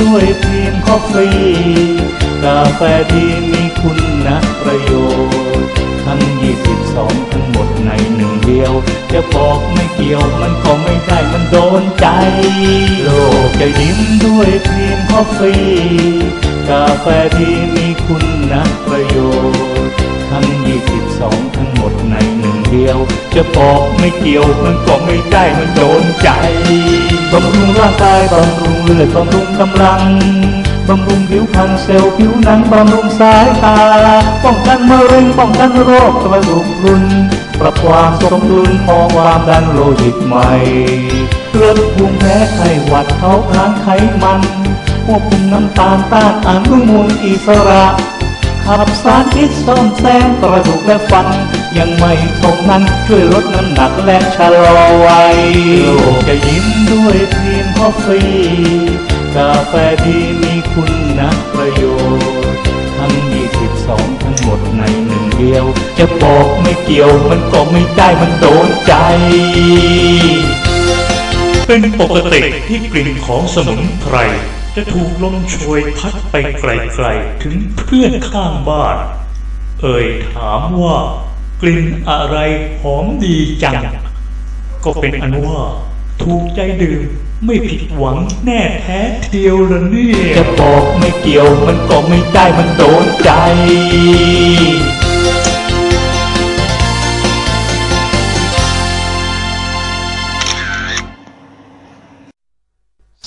ด้วยทีมคอฟฟี่กาแฟดีมีคุณนะประโยชน์ทั้ง 22 ทั้งหมดในหนึ่งเดียว จะบอกไม่เกี่ยวมันก็ไม่ได้มันโดนใจ โลกจะยิ้มด้วยครีมคอฟฟี่กาแฟดีมีคุณนะประโยชน์ทั้ง 22 ทั้งหมดในหนึ่งเดียว จะบอกไม่เกี่ยวมันก็ไม่ได้มันโดนใจายบำรุงเลือดบำรุงกำลัง บำรุงผิวพรรณเซลล์ผิวหนังบำรุงสายตา ป้องกันมะเร็งป้องกันโรคกระดูกพรุนปรับความสมดุลของความดันโลหิตใหม่ลดภูมิแพ้ไข้หวัดเขาพานไขมันควบคุมน้ำตาลต้านอนุมูลอิสระ ขับสารพิษซ่อมแซมกระดูกและฟัน ยังไม่ทงนั้นช่วยลดน้ำหนักและชะลอวัยโลกจะยิ้มด้วยครีมคอฟฟี่กาแฟดีมีคุณประโยชน์ ทั้ง 22 ทั้งหมดในหนึ่งเดียว จะบอกไม่เกี่ยวมันก็ไม่ได้มันโดนใจเป็นปกติที่กลิ่นของสมุนไพร จะถูกลมโชยพัดไปไกลๆถึงเพื่อนข้างบ้าน เอ่ยถามว่ากลิ่นอะไรหอมดีจัง ก็เป็นอันว่าถูกใจดื่มไม่ผิดหวังแน่แท้เทียวละเนี่ย จะบอกไม่เกี่ยวมันก็ไม่ได้มันโดนใจ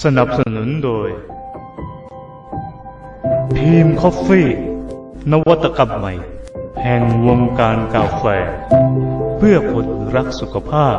สนับสนุนโดย ทีมคอฟฟี่ นวัตกรรมใหม่ แห่งวงการกาแฟ เพื่อคนรักสุขภาพ